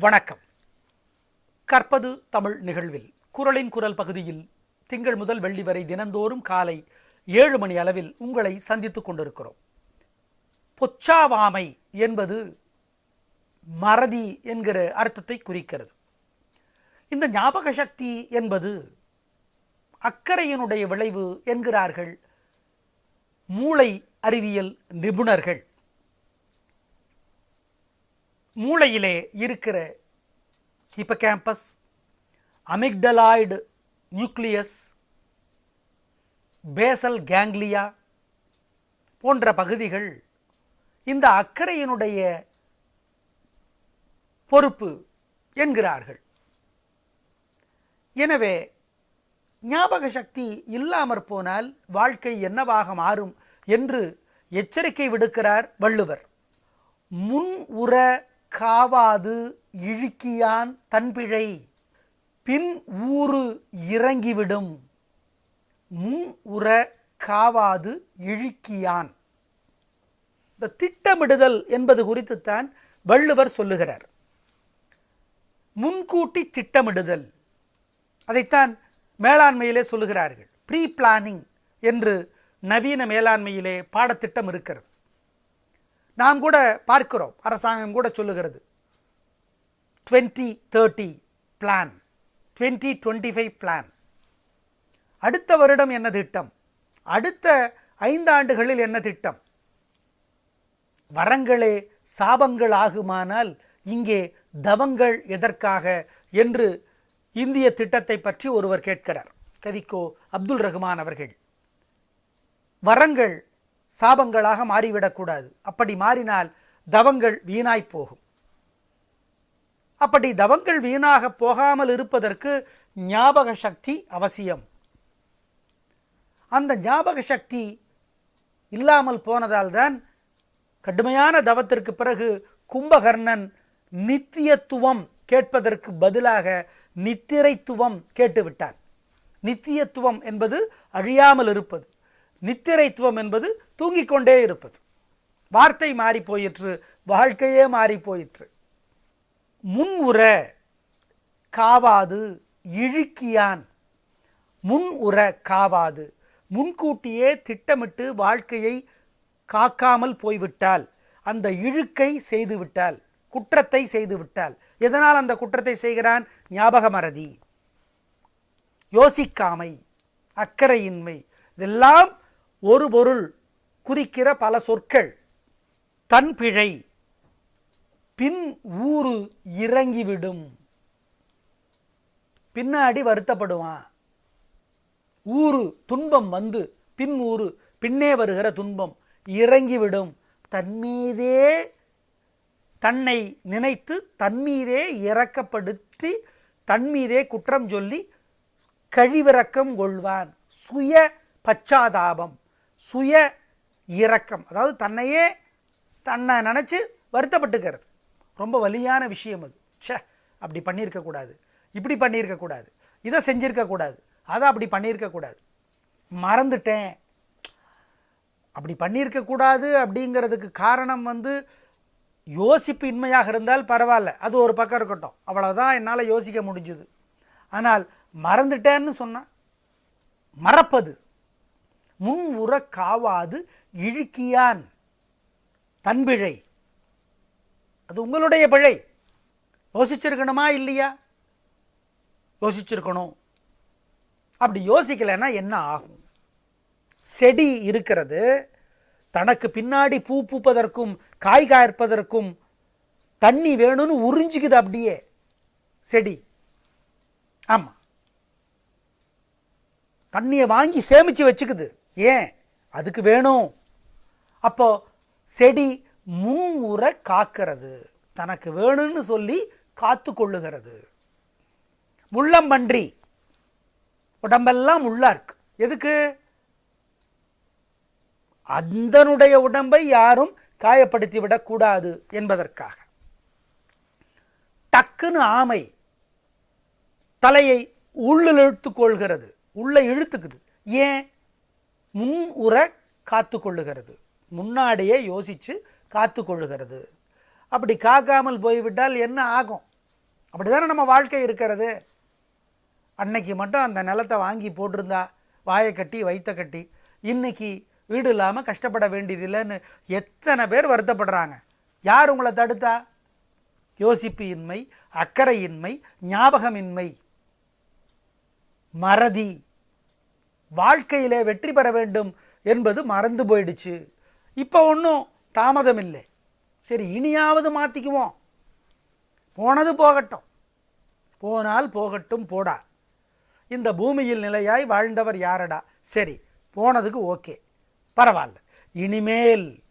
வணக்கம். கற்பது தமிழ் நிகழ்வில். குரலின் குரல் பகுதியில் திங்கள் முதல் வெள்ளி வரை தினந்தோறும் காலை ஏழு மணி அளவில் உங்களை சந்தித்துக் கொண்டிருக்கிறோம். பொச்சாவாமை என்பது மறதி என்கிற அர்த்தத்தை குறிக்கிறது. இந்த ஞாபக சக்தி என்பது அக்கறையினுடைய விளைவு என்கிறார்கள் மூளை அறிவியல் நிபுணர்கள். மூளையிலே இருக்கிற hippocampus amygdaloid nucleus basal ganglia போன்ற பகுதிகள் இந்த அக்கறையினுடைய பொறுப்பு என்கிறார்கள். எனவே ஞாபக சக்தி இல்லாமற் போனால் வாழ்க்கை என்னவாக மாறும் என்று எச்சரிக்கை விடுக்கிறார் வள்ளுவர். முன் உற காவாது இழுக்கியான் தன்பிழை. பின் ஊறு இறங்கிவிடும். முன் உற காவாது இழுக்கியான். இந்த திட்டமிடுதல் என்பது குறித்துத்தான் வள்ளுவர் சொல்லுகிறார். முன்கூட்டி திட்டமிடுதல். அதைத்தான் மேலாண்மையிலே சொல்லுகிறார்கள். ப்ரீ பிளானிங் என்று நவீன மேலாண்மையிலே பாடத்திட்டம் இருக்கிறது. நாம் கூட பார்க்கிறோம். அரசாங்கம் கூட சொல்லுகிறது. Twenty thirty plan twenty twenty five plan அடுத்த வருடம் என்ன திட்டம்? அடுத்த ஐந்து ஆண்டுகளில் என்ன திட்டம்? வரங்களே சாபங்கள் ஆகுமானால் இங்கே தவங்கள் எதற்காக என்று இந்திய திட்டத்தை பற்றி ஒருவர் கேட்கிறார். கவிக்கோ அப்துல் ரஹ்மான் அவர்கள். வரங்கள் சாபங்களாக மாறிவிடக்கூடாது. அப்படி மாறினால் தவங்கள் வீணாய் போகும். அப்படி தவங்கள் வீணாக போகாமல் இருப்பதற்கு ஞாபக சக்தி அவசியம். அந்த ஞாபக சக்தி இல்லாமல் போனதால் தான் கடுமையான தவத்திற்கு பிறகு கும்பகர்ணன் நித்தியத்துவம் கேட்பதற்கு பதிலாக நித்திரைத்துவம் கேட்டுவிட்டான். நித்தியத்துவம் என்பது அழியாமல் இருப்பது. நித்திரைத்துவம் என்பது தூங்கிக் கொண்டே இருப்பது. வார்த்தை மாறி போயிற்று வாழ்க்கையே மாறி போயிற்று. முன் உற காவாது இழுக்கியான். முன் உற காவாது முன்கூட்டியே திட்டமிட்டு வாழ்க்கையை காக்காமல் போய்விட்டால் அந்த இழுக்கை செய்துவிட்டால் குற்றத்தை செய்துவிட்டால் எதனால் அந்த குற்றத்தை செய்கிறான்? ஞாபக மறதி யோசிக்காமை அக்கறையின்மை இதெல்லாம் ஒரு பொருள் குறிக்கிற பல சொற்கள். தன் பிழை. பின் ஊறு இறங்கிவிடும். பின்னாடி வருத்தப்படுவான். ஊறு துன்பம் வந்து பின் ஊறு பின்னே வருகிற துன்பம் இறங்கிவிடும். தன்மீதே தன்னை நினைத்து தன்மீதே இறக்கப்படுத்தி தன்மீதே குற்றம் சொல்லி கழிவிறக்கம் கொள்வான். சுய பச்சாதாபம். சுய இரக்கம். அதாவது தன்னையே தன்னை நினச்சி வருத்தப்பட்டுக்கிறது. ரொம்ப வலியான விஷயம் அது. ச்சே அப்படி பண்ணியிருக்கக்கூடாது இப்படி பண்ணியிருக்கக்கூடாது இதை செஞ்சுருக்கக்கூடாது அதை அப்படி பண்ணியிருக்கக்கூடாது மறந்துட்டேன். அப்படி பண்ணியிருக்கக்கூடாது அப்படிங்கிறதுக்கு காரணம் வந்து யோசிப்பு இன்மையாக இருந்தால் பரவாயில்ல. அது ஒரு பக்கம் இருக்கட்டும். அவ்வளோதான் என்னால் யோசிக்க முடிஞ்சுது. ஆனால் மறந்துட்டேன்னு சொன்னால் மறப்பது. முன் உற காவாது இழுக்கியான் தன்பிழை. அது உங்களுடைய பிழை. யோசிச்சிருக்கணுமா இல்லையா? யோசிச்சிருக்கணும். அப்படி யோசிக்கலைன்னா என்ன ஆகும்? செடி இருக்கிறது தனக்கு பின்னாடி பூ பூப்பதற்கும் காய் காய்ப்பதற்கும் தண்ணி வேணும்னு உறிஞ்சிக்குது அப்படியே செடி. ஆமாம் தண்ணியை வாங்கி சேமித்து வச்சுக்குது. ஏன்? அதுக்கு வேணும். அப்போ செடி முன்முற காக்கிறது. தனக்கு வேணும்னு சொல்லி காத்து கொள்ளுகிறது. முள்ளம்பன்றி. உடம்பெல்லாம் உள்ளா இருக்கு. எதுக்கு? அந்தனுடைய உடம்பை யாரும் காயப்படுத்தி விடக்கூடாது என்பதற்காக. டக்குன்னு ஆமை தலையை உள்ளில் இழுத்து கொள்கிறது. இழுத்துக்குது. ஏன்? முன் உற காத்து கொள்ளுகிறது முன்னாடியே யோசித்து காத்து கொள்ளுகிறது அப்படி காக்காமல் போய்விட்டால் என்ன ஆகும்? அப்படி தானே நம்ம வாழ்க்கை இருக்கிறது. அன்னைக்கு மட்டும் அந்த நிலத்தை வாங்கி போட்டிருந்தா வாயை கட்டி வைத்த கட்டி இன்றைக்கி வீடு இல்லாமல் கஷ்டப்பட வேண்டியதில்லைன்னு எத்தனை பேர் வருத்தப்படுறாங்க. யார் உங்களை தடுத்தா? யோசிப்பு இன்மை அக்கறையின்மை ஞாபகமின்மை. மறதி. வாழ்க்கையிலே வெற்றி பெற வேண்டும் என்பது மறந்து போயிடுச்சு. இப்போ ஒன்றும் தாமதம் இல்லை சரி இனியாவது மாற்றிக்குவோம் போனது போகட்டும். போனால் போகட்டும் போடா. இந்த பூமியில் நிலையாய் வாழ்ந்தவர் யாரடா? சரி போனதுக்கு ஓகே. பரவாயில்ல. இனிமேல்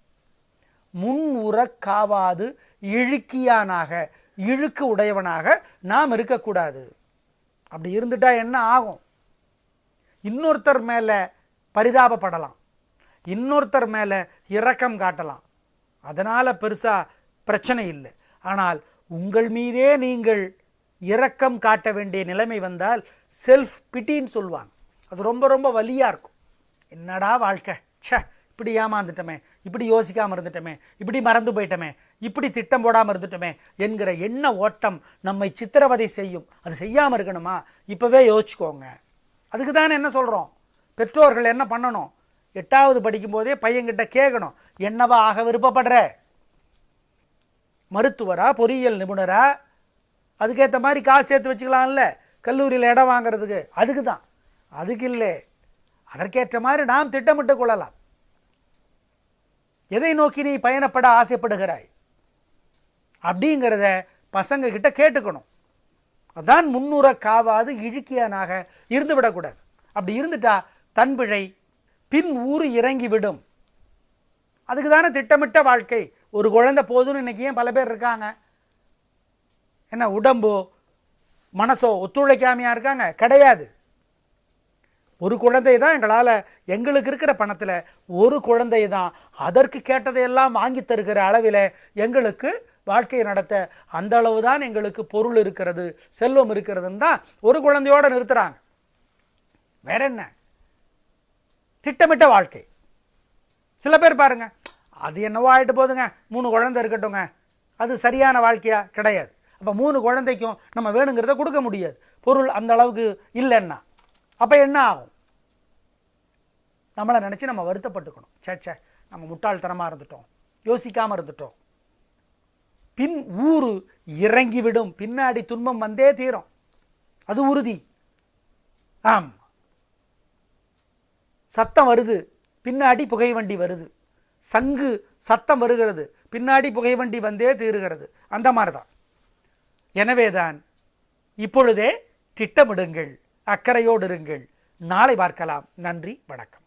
முன் உறக்காவாது இழுக்கியானாக இழுக்கு உடையவனாக நாம் இருக்கக்கூடாது. அப்படி இருந்துட்டா என்ன ஆகும்? இன்னொருத்தர் மேலே பரிதாபப்படலாம். இன்னொருத்தர் மேலே இரக்கம் காட்டலாம். அதனால் பெருசாக பிரச்சனை இல்லை. ஆனால் உங்கள் மீதே நீங்கள் இரக்கம் காட்ட வேண்டிய நிலைமை வந்தால் செல்ஃப் பிட்டின்னு சொல்லுவாங்க. அது ரொம்ப ரொம்ப வலியாக இருக்கும். என்னடா வாழ்க்கை? ச்சே இப்படி ஏமாந்துட்டோமே இப்படி யோசிக்காமல் இருந்துட்டோமே இப்படி மறந்து போயிட்டோமே இப்படி திட்டம் போடாமல் இருந்துட்டோமே என்கிற எண்ண ஓட்டம் நம்மை சித்திரவதை செய்யும். அது செய்யாமல் இருக்கணுமா? இப்போவே யோசிச்சுக்கோங்க. அதுக்கு தானே என்ன சொல்கிறோம் பெற்றோர்கள் என்ன பண்ணணும்? எட்டாவது படிக்கும்போதே பையன்கிட்ட கேட்கணும் என்னவா ஆக விருப்பப்படுற? மருத்துவரா பொறியியல் நிபுணரா? அதுக்கேற்ற மாதிரி காசு சேர்த்து வச்சுக்கலாம்ல. கல்லூரியில் இடம் வாங்குறதுக்கு. அதுக்கு தான். அதுக்கு இல்லை. அதற்கேற்ற மாதிரி நாம் திட்டமிட்டு கொள்ளலாம். எதை நோக்கி நீ பயணப்பட ஆசைப்படுகிறாய்? அப்படிங்கிறத பசங்க கிட்ட கேட்டுக்கணும். அதான் முன்னுற காவாது இழுக்கியனாக இருந்துவிடக்கூடாது. அப்படி இருந்துட்டா தன் பிழை பின் ஊறு இறங்கி விடும் அதுக்கு தானே திட்டமிட்ட வாழ்க்கை. ஒரு குழந்தை போதும்னு இன்றைக்கி ஏன் பல பேர் இருக்காங்க? என்ன உடம்போ மனசோ ஒத்துழைக்காமையாக இருக்காங்க? கிடையாது. ஒரு குழந்தை தான் எங்களால் எங்களுக்கு இருக்கிற பணத்தில் ஒரு குழந்தை தான். அதற்கு கேட்டதையெல்லாம் வாங்கி தருகிற அளவில் எங்களுக்கு வாழ்க்கையை நடத்த அந்த அளவு தான் எங்களுக்கு பொருள் இருக்கிறது செல்வம் இருக்கிறதுன்னு தான் ஒரு குழந்தையோடு நிறுத்துகிறாங்க வேற என்ன? திட்டமிட்ட வாழ்க்கை. சில பேர் பாருங்க அது என்னவோ ஆகிட்டு போதுங்க மூணு குழந்தை இருக்கட்டுங்க அது சரியான வாழ்க்கையா? கிடையாது. அப்போ மூணு குழந்தைக்கும் நம்ம வேணுங்கிறத கொடுக்க முடியாது. பொருள் அந்த அளவுக்கு இல்லைன்னா. அப்போ என்ன ஆகும்? நம்மளை நினச்சி நம்ம வருத்தப்பட்டுக்கணும். சேச்சே சே நம்ம முட்டாள்தனமாக இருந்துட்டோம். யோசிக்காமல் இருந்துட்டோம். பின் ஊர் இறங்கிவிடும். பின்னாடி துன்பம் வந்தே தீரும். அது உறுதி. ஆம். சத்தம் வருது. பின்னாடி புகை வண்டி வருது. சங்கு சத்தம் வருகிறது. பின்னாடி புகை வண்டி வந்தே தீருகிறது. அந்த மாதிரி தான் எனவேதான் இப்பொழுதே திட்டமிடுங்கள். அக்கறையோடு இருங்கள். நாளை பார்க்கலாம். நன்றி. வணக்கம்.